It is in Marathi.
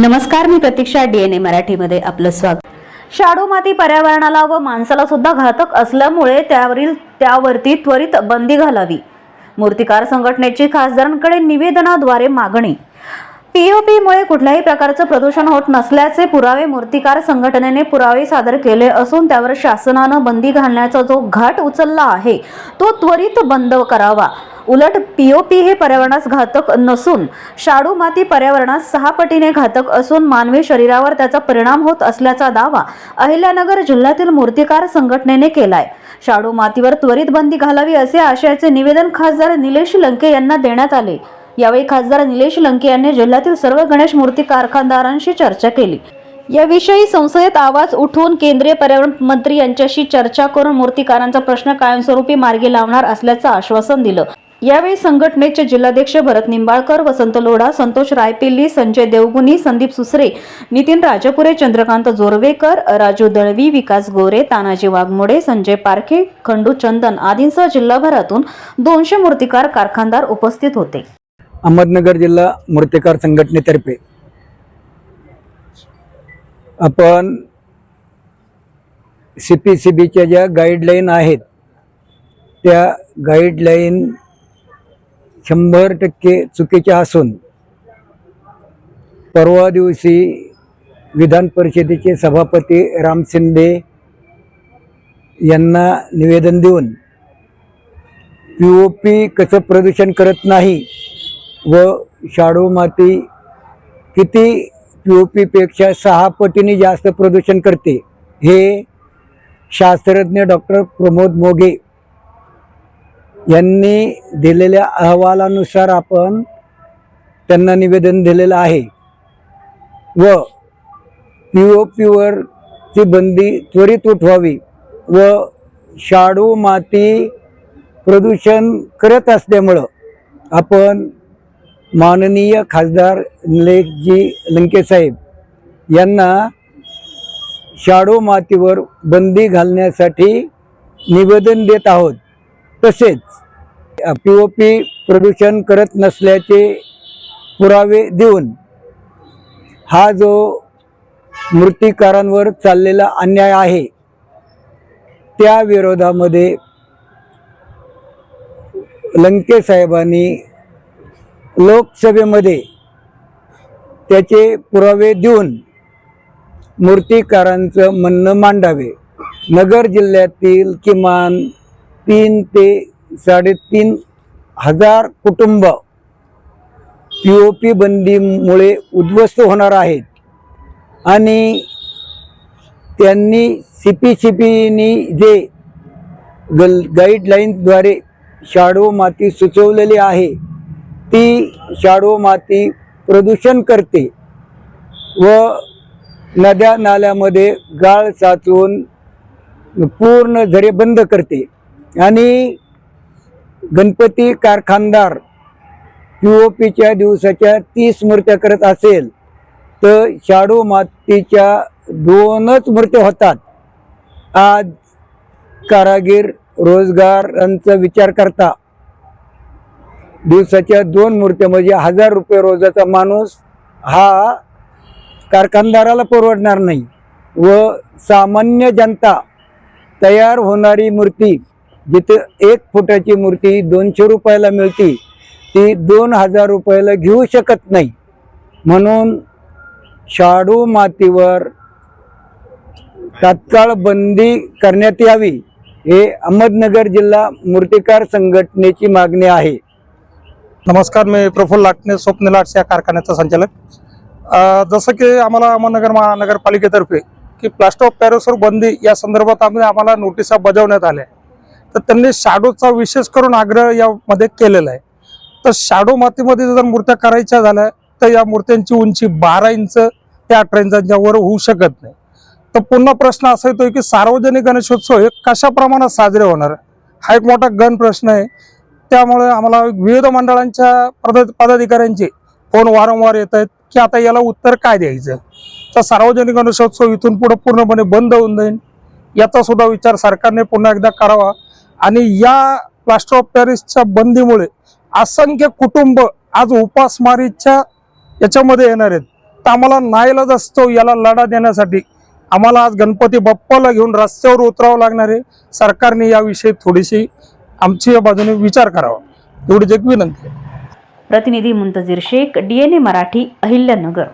नमस्कार मी प्रतीक्षा डीएनए मराठीमध्ये आपलं स्वागत. शाडू माती पर्यावरणाला व माणसाला सुद्धा घातक असल्यामुळे त्यावरील त्यावरती त्वरित बंदी घालावी. मूर्तिकार संघटनेची खासदारांकडे निवेदनाद्वारे मागणी पीओपीमुळे कुठल्याही प्रकारचं प्रदूषण होत नसल्याचे पुरावे मूर्तिकार संघटनेने पुरावे सादर केले असून त्यावर शासनानं बंदी घालण्याचा जो घाट उचलला आहे तो त्वरित बंद करावा. उलट पीओपी हे पर्यावरणास घातक नसून शाडू माती पर्यावरणास सहा पटीने घातक असून मानवी शरीरावर त्याचा परिणाम होत असल्याचा दावा अहिल्यानगर जिल्ह्यातील मूर्तिकार संघटनेने केलाय. शाडू मातीवर त्वरित बंदी घालावी असे आशयाचे निवेदन खासदार निलेश लंके यांना देण्यात आले. यावेळी खासदार निलेश लंके यांनी जिल्ह्यातील सर्व गणेश मूर्ती कारखानदारांशी चर्चा केली. याविषयी संसदेत आवाज उठवून केंद्रीय पर्यावरण मंत्री यांच्याशी चर्चा करून मूर्तिकारांचा प्रश्न कायमस्वरूपी मार्गी लावणार असल्याचं आश्वासन दिलं. यावेळी संघटनेचे जिल्हाध्यक्ष भरत निंबाळकर वसंत लोढा संतोष रायपिल्ली संजय देवगुनी संदीप सुसरे नितीन राजपुरे चंद्रकांत जोरवेकर राजू दळवी विकास गोरे तानाजी वाघमोडे संजय पारखे खंडू चंदन आदींसह जिल्हाभरातून दोनशे मूर्तिकार कारखानदार उपस्थित होते. अहमदनगर जिल्हा मूर्तिकार संघटनेतर्फे. आपण सी पी सी बीच्या ज्या गाईडलाईन आहेत त्या गाईडलाईन शंभर टक्के चुकीच्या असून परवा दिवशी विधान परिषदेचे सभापती राम शिंदे यांना निवेदन देऊन पी ओ पी कसं प्रदूषण करत नाही व शाडू माती किती पी ओ पीपेक्षा सहा पटीने जास्त प्रदूषण करते हे शास्त्रज्ञ डॉक्टर प्रमोद मोगे यांनी दिलेल्या अहवालानुसार आपण त्यांना निवेदन दिलेलं आहे. व पी ओ पीवरची बंदी त्वरित उठवावी व शाडू माती प्रदूषण करत असल्यामुळं आपण माननीय खासदार लेखजी लंकेसाहेब यांना शाडो मातीवर बंदी घालण्यासाठी निवेदन देत आहोत. तसेच पी ओ पी प्रदूषण करत नसल्याचे पुरावे देऊन हा जो मूर्तिकारांवर चाललेला अन्याय आहे त्या विरोधामध्ये लंकेसाहेबांनी लोकसभेमध्ये त्याचे पुरावे देऊन मूर्तिकारांचं म्हणणं मांडावे. नगर जिल्ह्यातील किमान तीन ते साडेतीन हजार कुटुंब पी ओ पी बंदीमुळे उद्ध्वस्त होणार आहेत. आणि त्यांनी सी पी सी पीनी जे गल गाईडलाईन्सद्वारे शाडो माती सुचवलेली आहे ती शाडू माती प्रदूषण करते व नद्या नाल्यामध्ये गाळ साचवून पूर्ण झरे बंद करते. आणि गणपती कारखानदार पी ओ पीच्या दिवसाच्या तीस मूर्त्या करत असेल तर शाडू मातीच्या दोनच मूर्त्या होतात. आज कारागीर रोजगारांचा विचार करता. दिवसाच्या दोन मूर्त्या म्हणजे हजार रुपये रोजाचा माणूस हा कारखानदाराला परवडणार नाही व सामान्य जनता तयार होणारी मूर्ती जिथे एक फुटाची मूर्ती दोनशे रुपयाला मिळते ती दोन हजार रुपयाला घेऊ शकत नाही. म्हणून शाडू मातीवर तात्काळ बंदी करण्यात यावी हे अहमदनगर जिल्हा मूर्तिकार संघटनेची मागणी आहे. नमस्कार मी प्रफुल्ल लाटणे स्वप्न लाट्स या कारखान्याचा संचालक. जसं की आम्हाला अहमदनगर महानगरपालिकेतर्फे की प्लास्टर ऑफ पॅरिसवर बंदी या संदर्भात आम्ही आम्हाला नोटिसा बजावण्यात आल्या. तर त्यांनी शाडोचा विशेष करून आग्रह यामध्ये केलेला आहे. तर शाडो मातीमध्ये जर मूर्त्या करायच्या झाल्या तर या मूर्त्यांची उंची बारा इंच ते अठरा इंचांच्या वर होऊ शकत नाही. तर पुन्हा प्रश्न असा येतोय की सार्वजनिक गणेशोत्सव हे कशा प्रमाणात साजरे होणार? हा एक मोठा गण प्रश्न आहे. त्यामुळे आम्हाला विविध मंडळांच्या पद पदाधिकाऱ्यांचे फोन वारंवार येत आहेत की आता याला उत्तर काय द्यायचं? तर सार्वजनिक गणेशोत्सव इथून पुढे पूर्णपणे बंद होऊन जाईल. याचा सुद्धा विचार सरकारने पुन्हा एकदा करावा. आणि या प्लास्टर ऑफ पॅरिसच्या बंदीमुळे असंख्य कुटुंब आज उपासमारीच्या याच्यामध्ये येणार आहेत. तर आम्हाला नाईलाज असतो याला लढा देण्यासाठी. आम्हाला आज गणपती बाप्पाला घेऊन रस्त्यावर उतरावं लागणार आहे. सरकारने याविषयी थोडीशी आमची या बाजूने विचार करावा. एवढीच एक विनंती प्रतिनिधी मुंतजीर शेख डीएनए मराठी अहिल्यानगर.